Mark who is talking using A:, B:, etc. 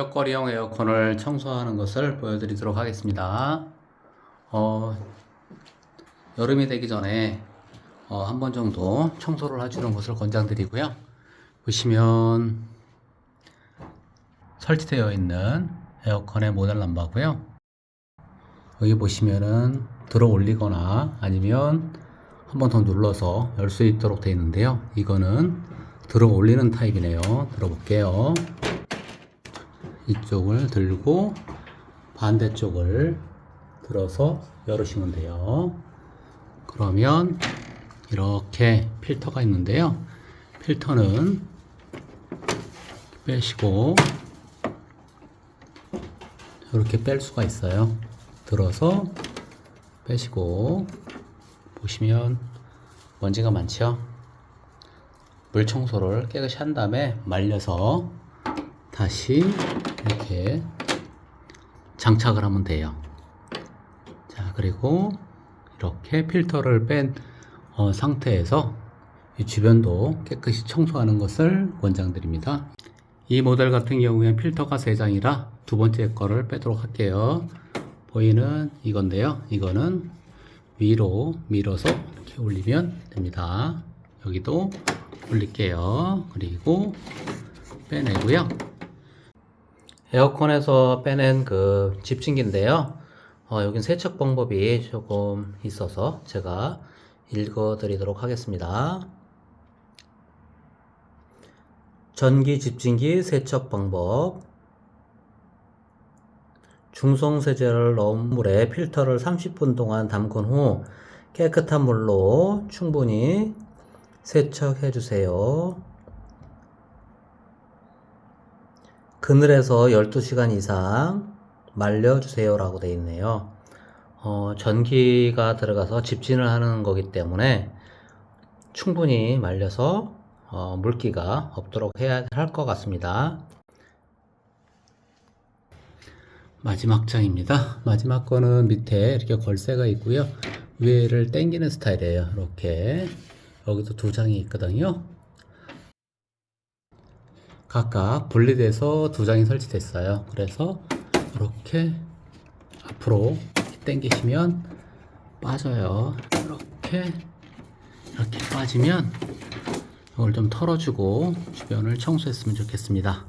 A: 벽걸이형 에어컨을 청소하는 것을 보여드리도록 하겠습니다. 어, 여름이 되기 전에 어, 한 번 정도 청소를 해주는 것을 권장드리고요. 보시면 설치되어 있는 에어컨의 모델 넘버고요. 여기 보시면은 들어 올리거나 아니면 한 번 더 눌러서 열 수 있도록 되어 있는데요. 이거는 들어 올리는 타입이네요. 들어볼게요. 이쪽을 들고 반대쪽을 들어서 열으시면 돼요. 그러면 이렇게 필터가 있는데요. 필터는 빼시고 이렇게 뺄 수가 있어요. 들어서 빼시고 보시면 먼지가 많죠? 물 청소를 깨끗이 한 다음에 말려서 다시 이렇게 장착을 하면 돼요. 자, 그리고 이렇게 필터를 뺀 어, 상태에서 이 주변도 깨끗이 청소하는 것을 권장드립니다. 이 모델 같은 경우에는 필터가 3장이라 두 번째 거를 빼도록 할게요. 보이는 이건데요. 이거는 위로 밀어서 이렇게 올리면 됩니다. 여기도 올릴게요. 그리고 빼내고요. 에어컨에서 빼낸 그 집진기인데요. 어, 여긴 세척 방법이 조금 있어서 제가 읽어 드리도록 하겠습니다. 전기 집진기 세척 방법. 중성 세제를 넣은 물에 필터를 30분 동안 담근 후 깨끗한 물로 충분히 세척해 주세요. 그늘에서 12시간 이상 말려주세요 라고 되어 있네요. 어, 전기가 들어가서 집진을 하는 거기 때문에 충분히 말려서 어, 물기가 없도록 해야 할 것 같습니다. 마지막 장입니다. 마지막 거는 밑에 이렇게 걸쇠가 있고요. 위에를 당기는 스타일이에요. 이렇게 여기도 두 장이 있거든요. 각각 분리돼서 두 장이 설치됐어요. 그래서 이렇게 앞으로 당기시면 빠져요. 이렇게 이렇게 빠지면 이걸 좀 털어주고 주변을 청소했으면 좋겠습니다.